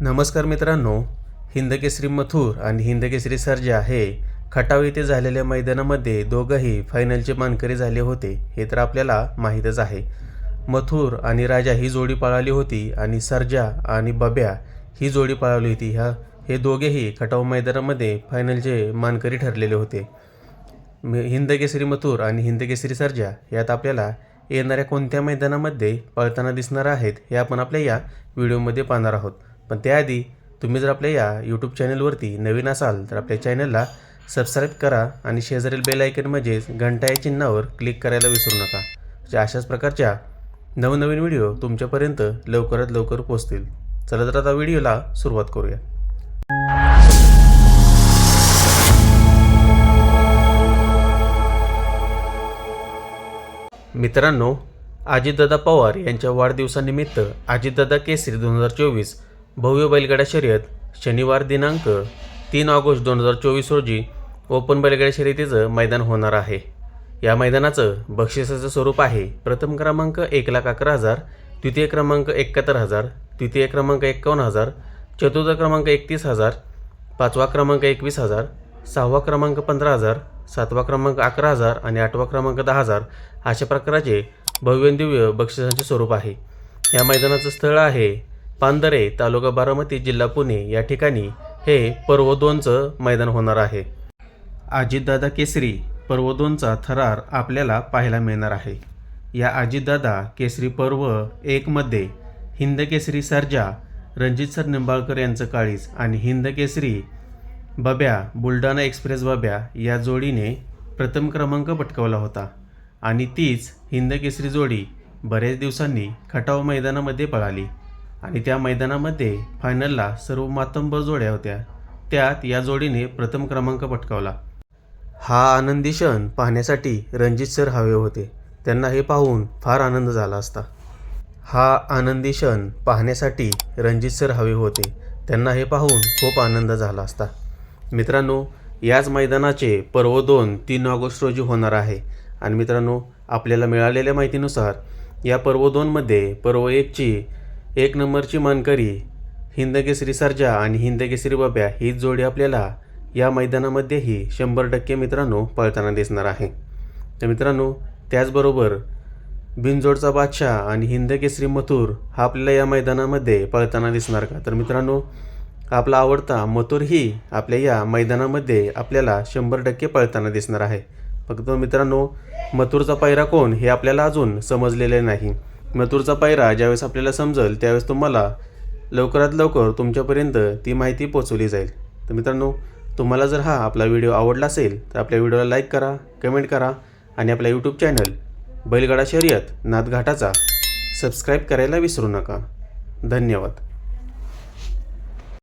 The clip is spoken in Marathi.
नमस्कार मित्रांनो हिंदकेसरी मथुर आणि हिंदकेसरी सर्जा हे खटाव येथे झालेल्या मैदानामध्ये दोघंही फायनलचे मानकरी झाले होते हे तर आपल्याला माहीतच आहे. मथुर आणि राजा ही जोडी पळाली होती आणि सर्जा आणि बब्या ही जोडी पळाली होती. ह्या हे दोघेही खटाव मैदानामध्ये फायनलचे मानकरी ठरलेले होते. हिंदकेसरी मथुर आणि हिंदकेसरी सर्जा यात आपल्याला येणाऱ्या कोणत्या मैदानामध्ये पळताना दिसणार आहेत हे आपण आपल्या या व्हिडिओमध्ये पाहणार आहोत. पण त्याआधी तुम्ही जर आपल्या या यूट्यूब चॅनलवरती नवीन असाल तर आपल्या चॅनलला सबस्क्राईब करा आणि शेजारील बेल आयकन म्हणजेच घंटा या चिन्हावर क्लिक करायला विसरू नका. म्हणजे अशाच प्रकारच्या नवनवीन व्हिडिओ तुमच्यापर्यंत लवकरात लवकर पोहोचतील. चला तर आता व्हिडिओला सुरुवात करूया. मित्रांनो अजितदादा पवार यांच्या वाढदिवसानिमित्त अजितदादा केसरी दोन हजार चोवीस भव्य बैलगाडा शर्यत शनिवार दिनांक तीन ऑगस्ट दोन हजार चोवीस रोजी ओपन बैलगाडा शर्यतीचं मैदान होणार आहे. या मैदानाचं बक्षिसाचं स्वरूप आहे प्रथम क्रमांक एक लाख अकरा हजार द्वितीय क्रमांक एकाहत्तर हजार तृतीय क्रमांक एक्कावन्न हजार चतुर्थ क्रमांक एकतीस हजार पाचवा क्रमांक एकवीस हजार सहावा क्रमांक पंधरा हजार सातवा क्रमांक अकरा हजार आणि आठवा क्रमांक दहा हजार अशा प्रकारचे भव्य दिव्य बक्षिसांचे स्वरूप आहे. या मैदानाचं स्थळ आहे पांदरे तालुका बारामती जिल्हा पुणे या ठिकाणी हे पर्व दोनचं मैदान होणार आहे. अजितदादा केसरी पर्व दोनचा थरार आपल्याला पाहायला मिळणार आहे. या अजितदादा केसरी पर्व एकमध्ये हिंद केसरी सर्जा रणजित सर निंबाळकर यांचं काळीज आणि हिंद केसरी बब्या बुलढाणा एक्सप्रेस बब्या या जोडीने प्रथम क्रमांक पटकावला होता आणि तीच हिंद केसरी जोडी बऱ्याच दिवसांनी खटाव मैदानामध्ये पळाली. आणि त्या मैदानामध्ये फायनलला सर्व मातंबर जोड्या होत्या. त्यात या जोडीने प्रथम क्रमांक पटकावला. हा आनंदी क्षण पाहण्यासाठी रणजित सर हवे होते. त्यांना हे पाहून फार आनंद झाला असता. हा आनंदी क्षण पाहण्यासाठी रणजित सर हवे होते. त्यांना हे पाहून खूप आनंद झाला असता. मित्रांनो याच मैदानाचे पर्व दोन तीन ऑगस्ट रोजी होणार आहे. आणि मित्रांनो आपल्याला मिळालेल्या माहितीनुसार या पर्व दोनमध्ये पर्व एकची एक नंबरची मानकरी हिंदकेसरी सर्जा आणि हिंदकेसरी बब्या ही जोडी आपल्याला या मैदानामध्येही शंभर टक्के मित्रांनो पळताना दिसणार आहे. तर मित्रांनो त्याचबरोबर बिनजोडचा बादशाह आणि हिंदकेसरी मथुर हा आपल्याला या मैदानामध्ये पळताना दिसणार का? तर मित्रांनो आपला आवडता मथुर ही आपल्या या मैदानामध्ये आपल्याला शंभर टक्के पळताना दिसणार आहे. फक्त मित्रांनो मथुरचा पायरा कोण हे आपल्याला अजून समजलेले नाही. मथुरचा पायरा ज्यावेळेस आपल्याला समजेल त्यावेळेस तुम्हाला लवकरात लवकर तुमच्यापर्यंत ती माहिती पोचवली जाईल. तर मित्रांनो तुम्हाला जर हा आपला व्हिडिओ आवडला असेल तर आपल्या व्हिडिओला लाईक करा कमेंट करा आणि आपला यूट्यूब चॅनल बैलगाडा शर्यत नाथघाटाचा सबस्क्राईब करायला विसरू नका. धन्यवाद.